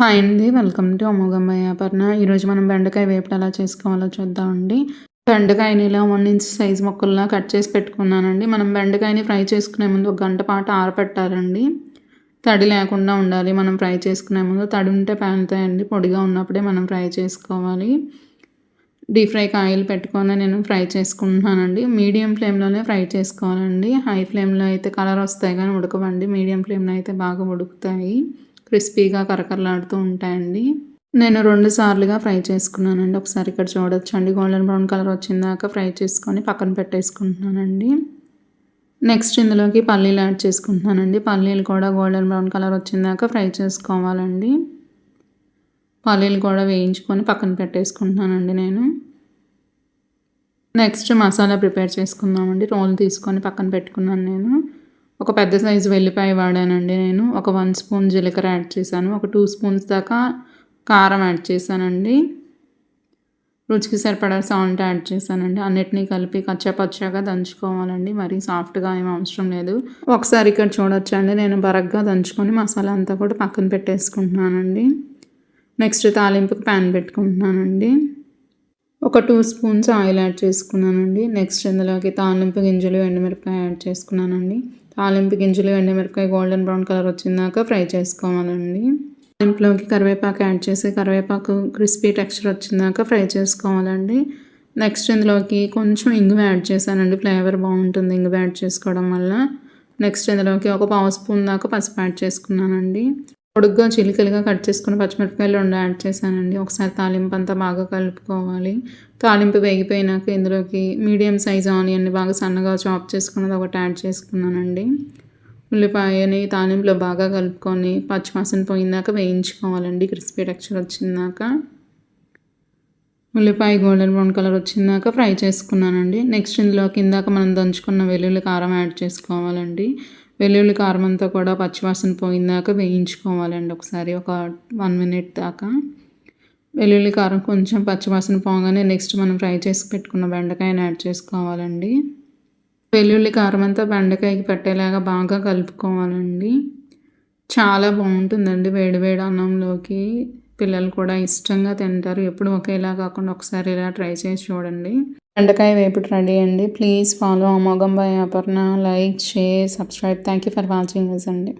Hi అండి welcome to అమోఘమ్మ వ్యాపర్ణ ఈరోజు మనం బెండకాయ వేపుడు ఎలా చేసుకోవాలో చూద్దామండి. బెండకాయని ఇలా వన్ ఇంచ్ సైజ్ మొక్కల్లా కట్ చేసి పెట్టుకున్నానండి. మనం బెండకాయని ఫ్రై చేసుకునే ముందు ఒక గంట పాటు ఆరపెట్టాలండి. తడి లేకుండా ఉండాలి మనం ఫ్రై చేసుకునే ముందు. తడి ఉంటే పేలుతాయండి పొడిగా ఉన్నప్పుడే మనం ఫ్రై చేసుకోవాలి. డీప్ ఫ్రైకి ఆయిల్ పెట్టుకొని నేను ఫ్రై చేసుకుంటున్నానండి. మీడియం ఫ్లేమ్లోనే ఫ్రై చేసుకోవాలండి. హై ఫ్లేమ్లో అయితే కలర్ వస్తాయి కానీ ఉడకవండి. మీడియం ఫ్లేమ్లో అయితే బాగా ఉడుకుతాయి. క్రిస్పీగా కరకరలాడుతూ ఉంటాయండి. నేను రెండు సార్లుగా ఫ్రై చేసుకున్నానండి. ఒకసారి ఇక్కడ చూడొచ్చు అండి గోల్డెన్ బ్రౌన్ కలర్ వచ్చిందాక ఫ్రై చేసుకొని పక్కన పెట్టేసుకుంటున్నానండి. నెక్స్ట్ ఇందులోకి పల్లీలు యాడ్ చేసుకుంటున్నానండి. పల్లీలు కూడా గోల్డెన్ బ్రౌన్ కలర్ వచ్చిందాక ఫ్రై చేసుకోవాలండి. పల్లీలు కూడా వేయించుకొని పక్కన పెట్టేసుకుంటున్నానండి నేను. నెక్స్ట్ మసాలా ప్రిపేర్ చేసుకుందామండి. రోల్ తీసుకొని పక్కన పెట్టుకున్నాను నేను. ఒక పెద్ద సైజు వెల్లిపాయ వాడానండి నేను. ఒక వన్ స్పూన్ జీలకర్ర యాడ్ చేశాను. ఒక టూ స్పూన్స్ దాకా కారం యాడ్ చేశానండి. రుచికి సరిపడా సాల్ట్ యాడ్ చేశానండి. అన్నిటినీ కలిపి కచ్చపచ్చగా దంచుకోవాలండి. మరీ సాఫ్ట్గా ఏం అవసరం లేదు. ఒకసారి ఇక్కడ చూడొచ్చండి నేను బరగ్గా దంచుకొని మసాలా అంతా కూడా పక్కన పెట్టేసుకుంటున్నానండి. నెక్స్ట్ తాలింపుకి ప్యాన్ పెట్టుకుంటున్నానండి. ఒక టూ స్పూన్స్ ఆయిల్ యాడ్ చేసుకున్నానండి. నెక్స్ట్ ఇందులోకి తాలింపు గింజలు ఎండుమిరపకాయ యాడ్ చేసుకున్నానండి. తాలింపు గింజలు ఎండుమిరపకాయ గోల్డెన్ బ్రౌన్ కలర్ వచ్చిందాక ఫ్రై చేసుకోవాలండి. తాలింపులోకి కరివేపాకు యాడ్ చేసి కరివేపాకు క్రిస్పీ టెక్స్చర్ వచ్చిందాక ఫ్రై చేసుకోవాలండి. నెక్స్ట్ ఇందులోకి కొంచెం ఇంగువ యాడ్ చేశానండి. ఫ్లేవర్ బాగుంటుంది ఇంగువ యాడ్ చేసుకోవడం వల్ల. నెక్స్ట్ ఇందులోకి ఒక పావు స్పూన్ దాకా పసుపు యాడ్ చేసుకున్నానండి. పొడుగ్గా చిలికలుగా కట్ చేసుకుని పచ్చిమిరపకాయలు రెండు యాడ్ చేశానండి. ఒకసారి తాలింపు అంతా బాగా కలుపుకోవాలి. తాలింపు వేగిపోయినాక ఇందులోకి మీడియం సైజ్ ఆనియన్ని బాగా సన్నగా చాప్ చేసుకున్నది ఒకటి యాడ్ చేసుకున్నానండి. ఉల్లిపాయని తాలింపులో బాగా కలుపుకొని పచ్చివాసన పోయిందాక వేయించుకోవాలండి. క్రిస్పీ టెక్చర్ వచ్చిందాక. ఉల్లిపాయ గోల్డెన్ బ్రౌన్ కలర్ వచ్చిందాక ఫ్రై చేసుకున్నానండి. నెక్స్ట్ ఇందులో కిందాక మనం దంచుకున్న వెల్లుల్లి కారం యాడ్ చేసుకోవాలండి. వెల్లుల్లి కారం అంతా కూడా పచ్చివాసన పోయిందాక వేయించుకోవాలండి ఒకసారి ఒక వన్ మినిట్ దాకా. వెల్లుల్లి కారం కొంచెం పచ్చివాసన పోగానే నెక్స్ట్ మనం ఫ్రై చేసి పెట్టుకున్న బెండకాయని యాడ్ చేసుకోవాలండి. వెల్లుల్లి కారం అంతా బెండకాయకి పెట్టేలాగా బాగా కలుపుకోవాలండి. చాలా బాగుంటుందండి వేడివేడి అన్నంలోకి. పిల్లలు కూడా ఇష్టంగా తింటారు. ఎప్పుడు ఒకేలా కాకుండా ఒకసారి ఇలా ట్రై చేసి చూడండి. బెండకాయ వేపుడు రెడీ అండి. ప్లీజ్ ఫాలో అమోఘం by Aparna. Like share subscribe. Thank you for watching this అండి.